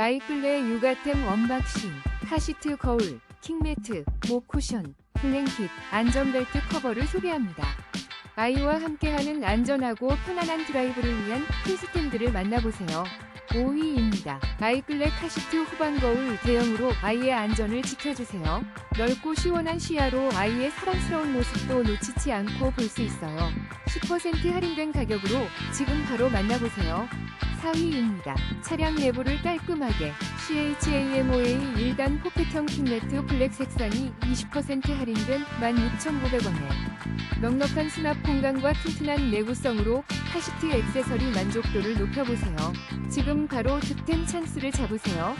아이클레 육아템 언박싱, 카시트 거울, 킹매트, 목 쿠션, 블랭킷, 안전벨트 커버를 소개합니다. 아이와 함께하는 안전하고 편안한 드라이브를 위한 필수템들을 만나보세요. 5위입니다. 아이클레 카시트 후방 거울 대형으로 아이의 안전을 지켜주세요. 넓고 시원한 시야로 아이의 사랑스러운 모습도 놓치지 않고 볼 수 있어요. 10% 할인된 가격으로 지금 바로 만나보세요. 4위입니다. 차량 내부를 깔끔하게 CHAMOA 1단 포켓형 킹매트 블랙 색상이 20% 할인된 16,900원에 넉넉한 수납 공간과 튼튼한 내구성으로 카시트 액세서리 만족도를 높여보세요. 지금 바로 득템 찬스를 잡으세요.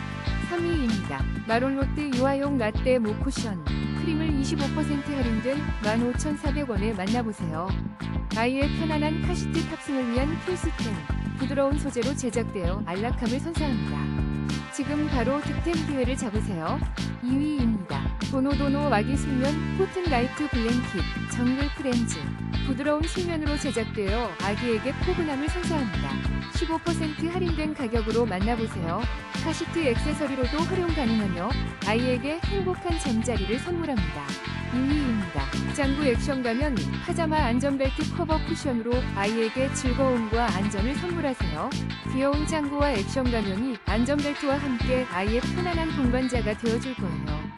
3위입니다. 마롤롯드 유아용 라떼 모쿠션 크림을 25% 할인된 15,400원에 만나보세요. 아이의 편안한 카시트 탑승을 위한 필수템 부드러운 소재로 제작되어 안락함을 선사합니다. 지금 바로 득템 기회를 잡으세요. 2위입니다. 도노도노 아기 수면 코튼 라이트 블랭킷 정글 프렌즈 부드러운 수면으로 제작되어 아기에게 포근함을 선사합니다. 15% 할인된 가격으로 만나보세요. 카시트 액세서리로도 활용 가능하며 아이에게 행복한 잠자리를 선물합니다. 2위입니다. 짱구 액션 가면 파자마 안전벨트 커버 쿠션으로 아이에게 즐거움과 안전을 선물하세요. 귀여운 짱구와 액션 가면이 안전벨트와 함께 아이의 편안한 동반자가 되어줄 거예요.